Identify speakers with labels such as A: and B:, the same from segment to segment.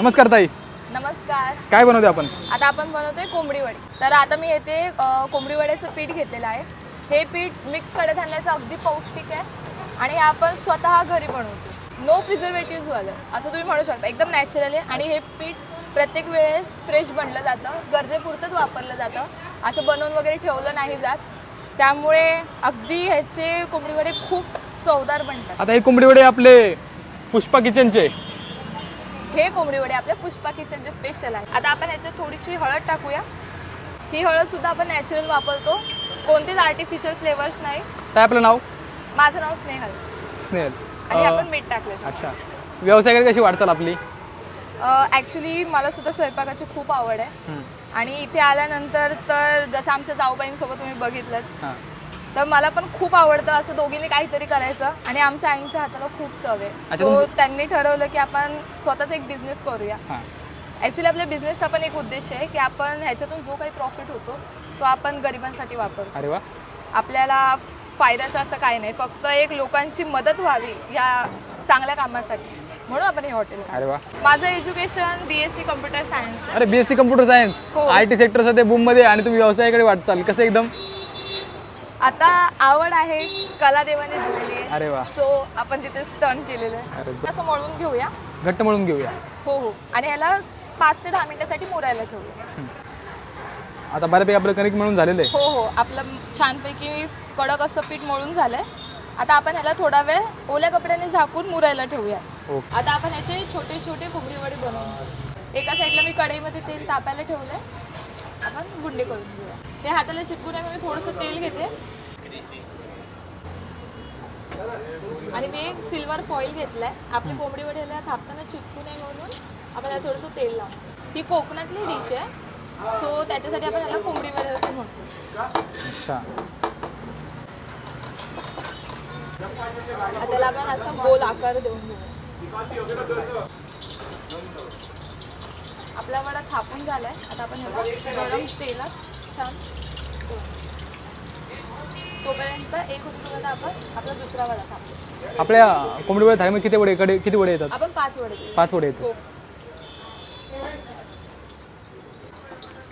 A: नमस्कार ताई.
B: नमस्कार.
A: काय बनवते आपण?
B: आता आपण बनवतोय कोंबडी वडी. तर आता मी येथे कोंबडी वड्याचं पीठ घेतलेलं आहे. हे पीठ मिक्स कडधान्याचं अगदी पौष्टिक आहे आणि हे आपण स्वतः घरी बनवतो नो प्रिझर्वेटिव्ह वालं. असं तुम्ही म्हणू शकता. एकदम नॅचरल आहे आणि हे पीठ प्रत्येक वेळेस फ्रेश बनलं जातं. गरजेपुरतंच वापरलं जातं. असं बनवून वगैरे ठेवलं नाही जात. त्यामुळे अगदी ह्याचे कोंबडी वडे खूप चवदार बनतात.
A: आता हे कोंबडी वडे आपले पुष्पा किचनचे
B: हे कोंबडी वडे आपल्या पुष्पा किचनचे स्पेशल आहे आता आपण ह्याच्यात थोडीशी हळद टाकूया. ही हळद सुद्धा आपण नॅचरल वापरतो. कोणतेच आर्टिफिशियल फ्लेवर्स नाही.
A: काय आपलं नाव?
B: माझं नाव स्नेहल.
A: स्नेहल.
B: आणि आपण मीठ टाकलं
A: अच्छा. व्यवसायाकडे कशी वाटचाल आपली?
B: ॲक्च्युली मला सुद्धा स्वयंपाकाची खूप आवड आहे. आणि इथे आल्यानंतर तर जसं आमच्या जाऊबाईंसोबत तुम्ही बघितलंच.
A: हां.
B: तर मला पण खूप आवडतं असं दोघींनी काहीतरी करायचं आणि आमच्या आईंच्या हाताला खूप चव आहे.
A: अच्छा,
B: सो
A: तुमचं-
B: त्यांनी ठरवलं की आपण स्वतःच एक बिझनेस करूया.
A: हां.
B: ॲक्च्युली आपल्या बिझनेसचा पण एक उद्देश आहे की आपण ह्याच्यातून जो काही प्रॉफिट होतो तो आपण गरिबांसाठी वापरतो.
A: अरे वा.
B: आपल्याला फायद्याचं असं काही नाही. फक्त एक लोकांची मदत व्हावी या चांगल्या कामासाठी. म्हणून आपण हे हॉटेल
A: अरे वा.
B: माझं education B S C computer science
A: अरे B S C computer science
B: हो.
A: आय टी सेक्टर सध्या बूममध्ये आणि तुम्ही व्यवसायाकडे वाटचाल. कसं एकदम?
B: आता आवड आहे कला देवाने दिलेली
A: अरे वा.
B: सो आपण तिथे टर्न केलेलं
A: अरे
B: आहे असं मळून घेऊया.
A: घट्ट म्हणून घेऊया.
B: हो हो. आणि ह्याला पाच ते दहा मिनिटासाठी मुरायला ठेवूया.
A: आता बऱ्यापैकी आपलं कणिक म्हणून झालेलं आहे.
B: हो हो. आपलं छानपैकी कडक असं पीठ मळून झालंय. आता आपण ह्याला थोडा वेळ ओल्या कपड्याने झाकून मुरायला ठेवूया.
A: ओके.
B: आता आपण ह्याचे छोटे छोटे कोंबडी वडे बनवून. घेऊ. एका साईडला मी कढईमध्ये तेल तापायला ठेवलंय. आपण गुंडे करून घेऊया. ते हाताला चिपकू नये म्हणून थोडंसं तेल घेते. आणि मी एक सिल्वर फॉईल घेतलाय. आपली कोंबडी वड्याला थापताना चिपकू नये म्हणून आपण याला थोडंसं तेल लावू. ही कोकणातली डिश आहे. सो त्याच्यासाठी आपण याला कोंबडी वडे असं म्हणतो.
A: अच्छा.
B: त्याला आपण असा गोल आकार देऊन घेऊ. आपला वडा थापून झालाय. आता आपण ह्याला गरम तेलात छान. तोपर्यंत एक होतो आपण आपला दुसरा वडा थापू.
A: आपल्या कोंबडी वडे थाळीमध्ये किती वडे कडे किती वडे येतात?
B: आपण पाच वडे.
A: पाच वडे येतात.
B: हो.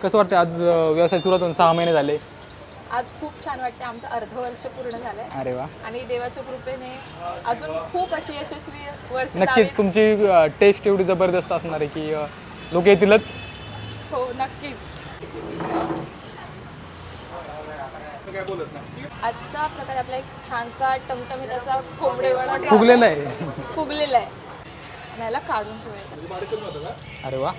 A: कसं वाटतं आज व्यवसाय सुरुवात होऊन सहा महिने झाले?
B: आज खूप छान वाटते आमचं अर्ध वर्ष पूर्ण झालंय.
A: अरे वा.
B: आणि देवाच्या कृपेने अजून खूप अशी यशस्वी वर्ष
A: नक्कीच. तुमची टेस्ट एवढी जबरदस्त असणार आहे की लोक येतीलच?
B: हो नक्कीच. अशा प्रकारे आपला एक छानसा टमटमीत असा कोंबडे वडा
A: फुगलेलं आहे.
B: फुगलेला आहे. आणि याला काढून ठेवायचा.
A: अरे वा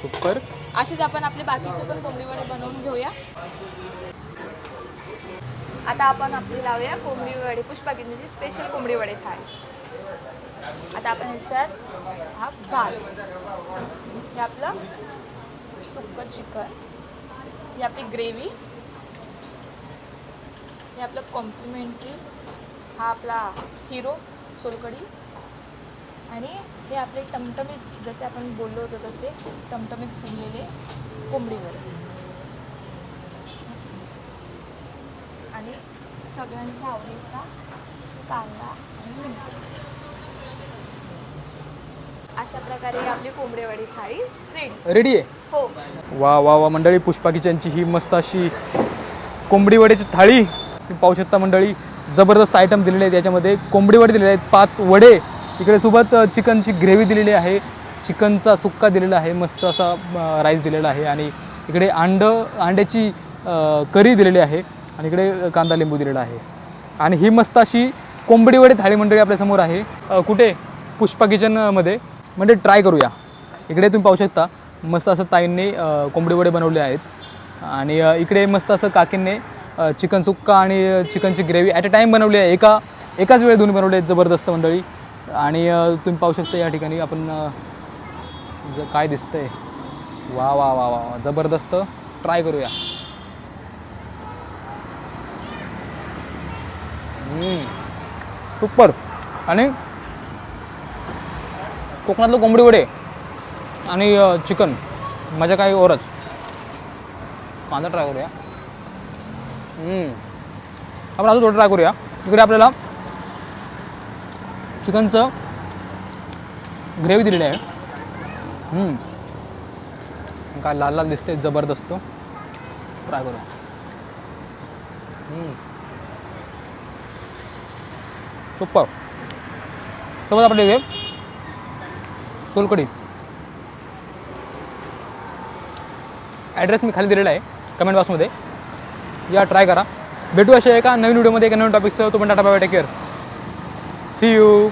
A: सुपर.
B: असेच आपण आपले बाकीचे पण कोंबडी वडे बनवून घेऊया. आता आपण आपली लावूया कोंबडी वडे पुष्पागिनीची स्पेशल कोंबडी वडे थाळी. आता आपण ह्याच्यात हा भात. हे आपलं सुक्क चिकन. ही आपली ग्रेव्ही. हे आपलं कॉम्प्लिमेंटरी हा आपला हिरो सोलकढी. आणि हे आपले टमटमीत जसे आपण बोललो होतो तसे टमटमीत फुगलेले कोंबडीवर आणि सगळ्यांच्या आवडीचा कांदा आणि लिंबू. अशा प्रकारे आपली कोंबडी वडी थाळी रेडी
A: रेडी आहे?
B: हो.
A: वा वा वा मंडळी पुष्पा किचनची ही मस्त अशी कोंबडी वड्याची थाळी. तुम्ही पाहू शकता मंडळी जबरदस्त आयटम दिलेले आहेत याच्यामध्ये. कोंबडी वडे दिलेले आहेत पाच वडे. इकडे सोबत चिकनची ग्रेव्ही दिलेली आहे. चिकनचा सुक्का दिलेला आहे मस्त असा राईस दिलेला आहे. आणि इकडे अंड अंड्याची करी दिलेली आहे. आणि इकडे कांदा लिंबू दिलेला आहे. आणि ही मस्त अशी कोंबडी वडे थाळी मंडळी आपल्यासमोर आहे. कुठे? पुष्पा किचनमध्ये म्हणजे ट्राय करूया. इकडे तुम्ही पाहू शकता मस्त असं ताईंनी कोंबडी वडे बनवले आहेत. आणि इकडे मस्त असं काकींनी चिकन सुक्का आणि चिकनची ग्रेव्ही ॲट अ टाईम बनवली आहे. एका एकाच वेळी दोन्ही बनवले आहेत जबरदस्त मंडळी. आणि तुम्ही पाहू शकता या ठिकाणी आपण ज काय दिसतं वा वा वा वा वा जबरदस्त. ट्राय करूया. सुपर आणि कोकणातलं कोंबडी वडे आणि चिकन. माझ्या काही ओरच. कांदा ट्राय करूया. आपण अजून थोडं ट्राय करूया. इकडे आपल्याला चिकनचं ग्रेव्ही दिलेली आहे. काय लाल लाल दिसते जबरदस्त. ट्राय करू सुपर सोबत आपले सोलकडी ॲड्रेस मी खाली दिलेला आहे कमेंट बॉक्समध्ये या ट्राय करा. भेटू असे एका नवीन व्हिडिओमध्ये एका नवीन टॉपिकसह तो पण Tata bye take care see you